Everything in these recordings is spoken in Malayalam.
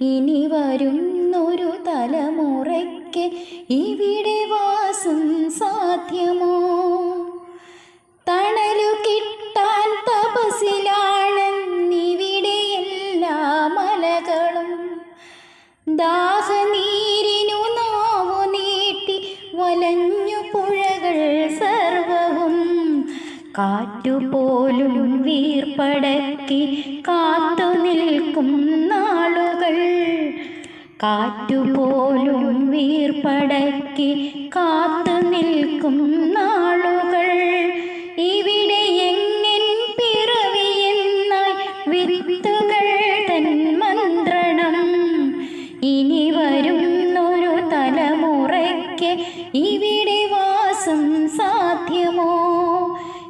ഇനി വരുന്നൊരു തലമുറയ്ക്ക് ഇവിടെ വാസം സാധ്യമോ? തണലു കിട്ടാൻ തപസിലാണെന്നിവിടെ എല്ലാ മലകളും ദാഹനീരിനു കാറ്റുപോലും വീർപ്പടക്കി കാത്തു നിൽക്കും നാളുകൾ. കാറ്റുപോലും വീർപ്പടക്കി കാത്തു നിൽക്കും നാളുകൾ. ഇവിടെ എങ്ങൻ പിറവിയെന്നായി വിത്തുകൾ തൻ മന്ത്രണം. ഇനി വരുന്നൊരു തലമുറയ്ക്ക് ഇവിടെ വാസം സാധ്യമോ?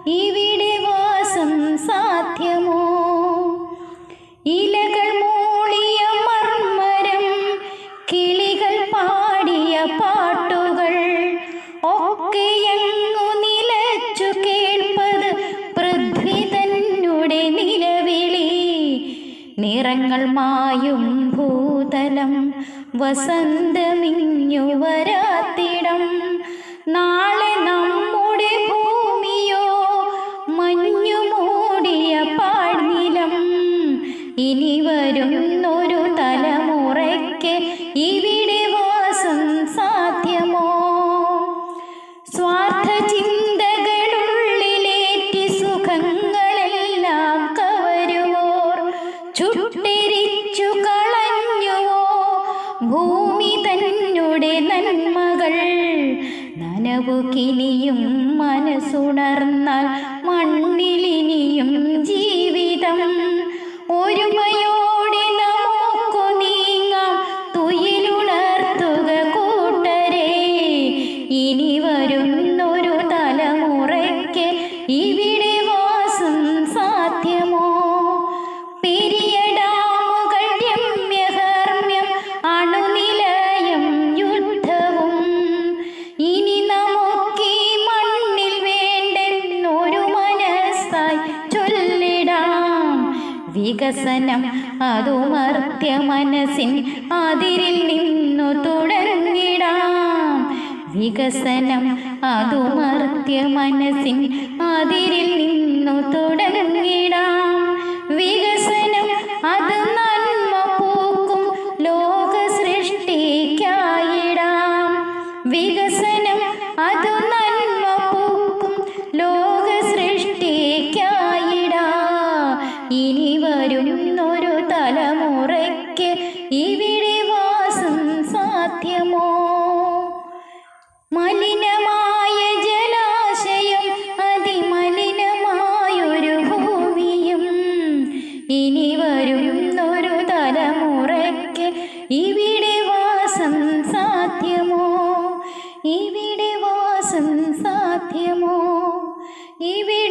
ഇവിടെ വാസം സാധ്യമോ? ഇലകൾ മൂളിയ മർമ്മരം കിളികൾ പാടിയ പാട്ടുകൾ ഒക്കെ എങ്ങു നിലച്ചു കേൾപ്പത് പൃഥ്വി തന്നെ നിലവിളി. നിറങ്ങൾ മായും ഭൂതലം വസന്തമിഞ്ഞു വരാത്തിടം. നാളെ നമ്മുടെ ഭൂമിയോ നന്മകൾ നനവു കിനിയും മനസ്സുണർന്നാൽ മണ്ണിലിനിയും ജീവിതം. ഒരുമയോടെ നമുക്കു നീങ്ങാം. തുയിലുണർത്തുക കൂട്ടരെ. ഇനി വികസനം അതുമർത്യ മനസ്സിൻ അതിരിൽ നിന്നു തുടങ്ങിടാം വികസനം അതുമർത്യ മനസ്സിൻ അതിരിൽ നിന്നു തുടങ്ങിടാം വികസനം അത് നന്മ പൂക്കും ലോക സൃഷ്ടിക്കായിടാം വികസനം അത് സാധ്യമോ ഇവിടെ വാസം സാധ്യമോ ഇവിടെ